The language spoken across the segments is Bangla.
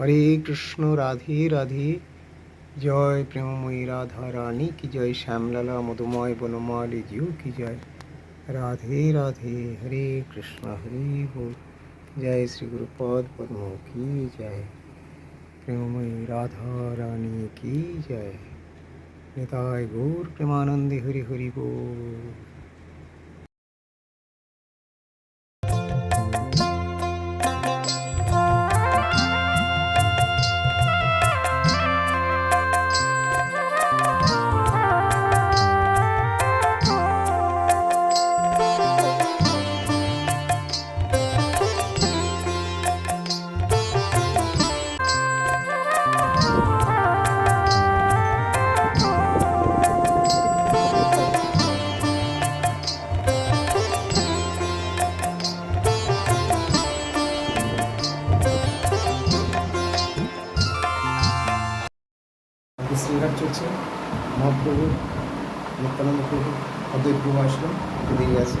হরে কৃষ্ণ, রাধে রাধে। জয় প্রেমময়ী রাধা রানী কি জয় শ্যামলালা মধুময় বনমালি জিউ কি জয়। রাধে রাধে, হরে কৃষ্ণ, হরে জয় শ্রী গুরুপদ পদ্ম, কি জয়। প্রেমময়ী রাধা রানী কি জয়। নেতায় গৌর প্রেমানন্দে হরি হরি গৌ সেমিনার চলছে। মহাপ্রভু নিত্যানন্দ প্রভু অদ্বৈত প্রভু আসলো দেরি আছে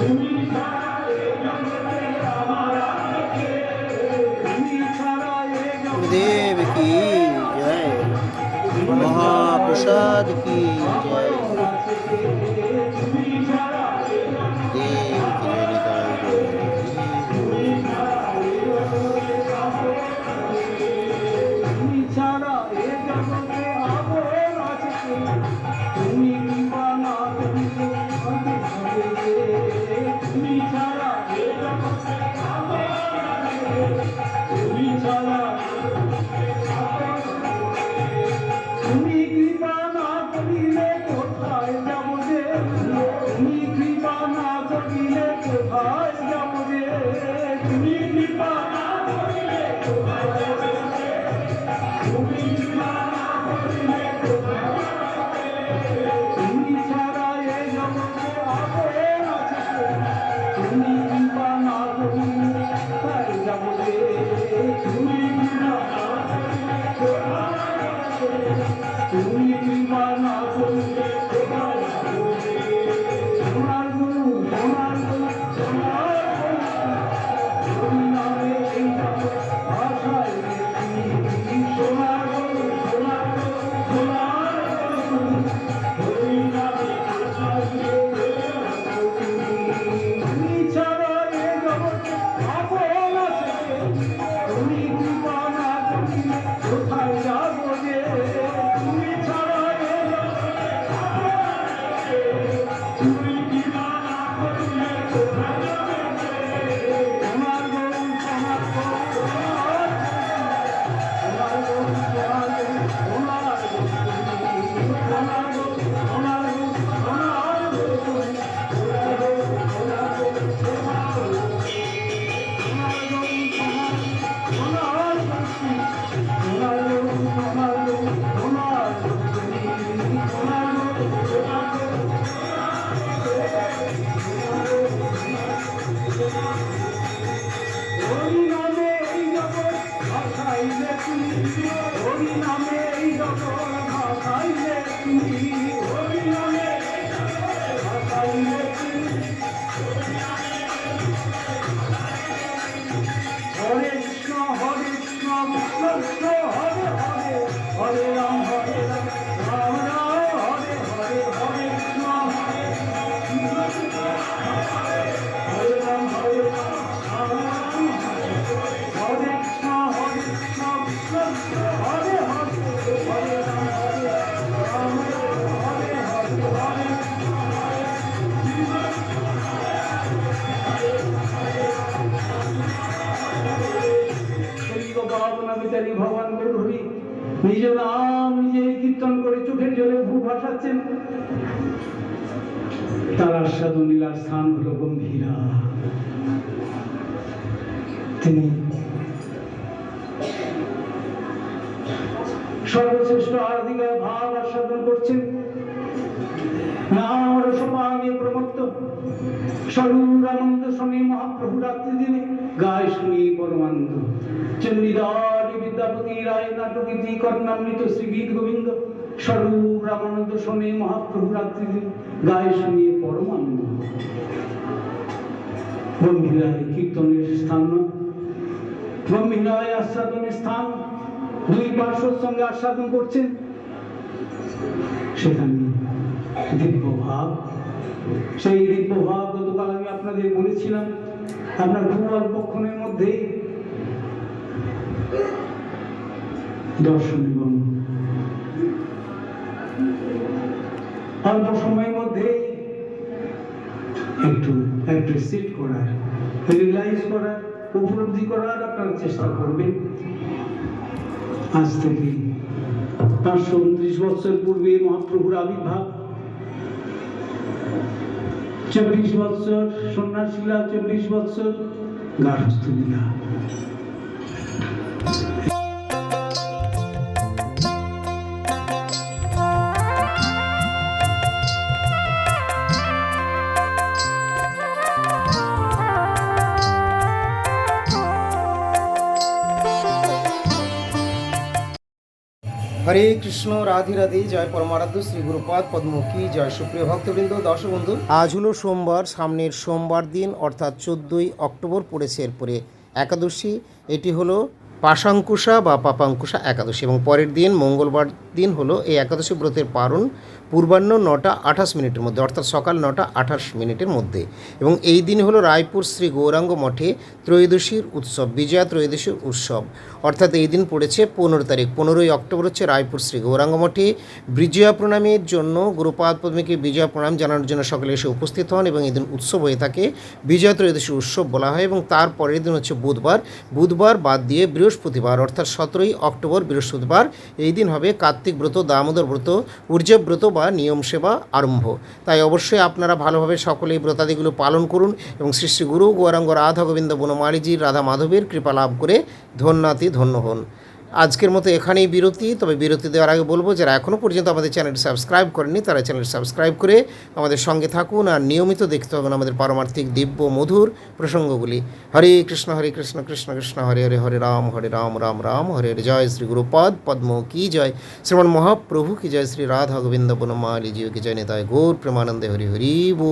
Humilidade. ভগবান হরি নিজ নাম নিজে কীর্তন করে চোখের জলে ভূ ভাসাচ্ছেন। তার আস্বাদু লীলার স্থান হল গম্ভীরা। তিনি সর্বশ্রেষ্ঠ আরাধিকা ভাব আস্বাদন করছেন। প্রমত্ত স্বরূরানন্দ স্বামী মহাপ্রভু রাত্রি দিনে গায় শুনি পরমানন্দ। চণ্ডীদারি বিদ্যাপতি রায় নাটকীতি কর্ণামৃত শ্রী গীত গোবিন্দ। স্বরূপ রামানন্দ স্বামী মহাপ্রভু রাত্রি দিনে গায় শুনি পরমানন্দ। গম্ভীরায় কীর্তনের স্থান। গম্ভীরায় আস্বাদনের স্থান। দুই পার্শ্বর সঙ্গে আস্বাদন করছেন। সেখানে দিব্য ভাব সেই দিব্য ভাব গতকাল আমি আপনাদের বলেছিলাম। আপনার খুব অল্পক্ষণের মধ্যেই দর্শন এবং অল্প সময়ের মধ্যেই একটু অ্যাপ্রিসিয়েট করার রিয়েলাইজ করার, উপলব্ধি করার আপনারা চেষ্টা করবেন। আজ থেকে পাঁচশো উনত্রিশ বছর পূর্বে মহাপ্রভুর আবির্ভাব চব্বিশ বৎসর সন্ন্যাসীলা চব্বিশ বৎসর গার্হস্থ হরে কৃষ্ণ, রাধি রাধি, জয় পরমারাধ্য, শ্রী গুরুপাদ পদ্মুখী জয় সুপ্রিয় ভক্তবৃন্দ দর্শক বন্ধু আজ হলো সোমবার, সামনের সোমবার দিন, অর্থাৎ চোদ্দই অক্টোবর পড়েছে এরপরে একাদশী। এটি হলো পাশাঙ্কুশা বা পাপাঙ্কুশা একাদশী এবং পরের দিন, মঙ্গলবার দিন হলো এই একাদশী ব্রতের পারণ পূর্বাহ্ন নটা আঠাশ মিনিটের মধ্যে, অর্থাৎ সকাল নটা আঠাশ মিনিটের মধ্যে। এবং এই দিন হলো রায়পুর শ্রী গৌরাঙ্গ মঠে ত্রয়োদশীর উৎসব, বিজয়া ত্রয়োদশীর উৎসব। অর্থাৎ এই দিন পড়েছে পনেরো তারিখ, পনেরোই অক্টোবর হচ্ছে রায়পুর শ্রী গৌরাঙ্গ মঠে। বিজয়া প্রণামের জন্য গুরুপাদ পদ্মীকে বিজয়া প্রণাম জানানোর জন্য সকলে এসে উপস্থিত হন এবং এই দিন উৎসব হয়ে থাকে। বিজয়া ত্রয়োদশী উৎসব বলা হয় এবং তার পরের দিন হচ্ছে বুধবার। বুধবার বাদ দিয়ে বৃহস্পতিবার, অর্থাৎ সতেরোই অক্টোবর বৃহস্পতিবার, এই দিন হবে কার্তিক ব্রত, দামোদর ব্রত, উর্জব ব্রত বা নিয়ম সেবা আরম্ভ। তাই অবশ্যই আপনারা ভালোভাবে সকলে এই ব্রতাদিগুলো পালন করুন এবং শ্রী শ্রী গুরু গৌরাঙ্গ রাধা গোবিন্দ বনমালীজির রাধা মাধবীর কৃপা লাভ করে ধন্যাতি ধন্য হন। আজকের মতো এখানেই বিরতি, তবে বিরতি দেওয়ার আগে বলব যারা এখনও পর্যন্ত আমাদের চ্যানেলটি সাবস্ক্রাইব করেননি, তারা চ্যানেল সাবস্ক্রাইব করে আমাদের সঙ্গে থাকুন আর নিয়মিত দেখতে হবে আমাদের পারমার্থিক দিব্য মধুর প্রসঙ্গগুলি। হরে কৃষ্ণ হরে কৃষ্ণ কৃষ্ণ কৃষ্ণ, হরে হরে হরে রাম হরে রাম রাম রাম, হরে হরে জয় শ্রী গুরুপদ, পদ্ম কি জয়। শ্রীমন মহাপ্রভু কি জয়, শ্রী রাধা গোবিন্দ বনমালী জিও কি জয় নেতায় গৌর প্রেমানন্দে হরি হরি বো।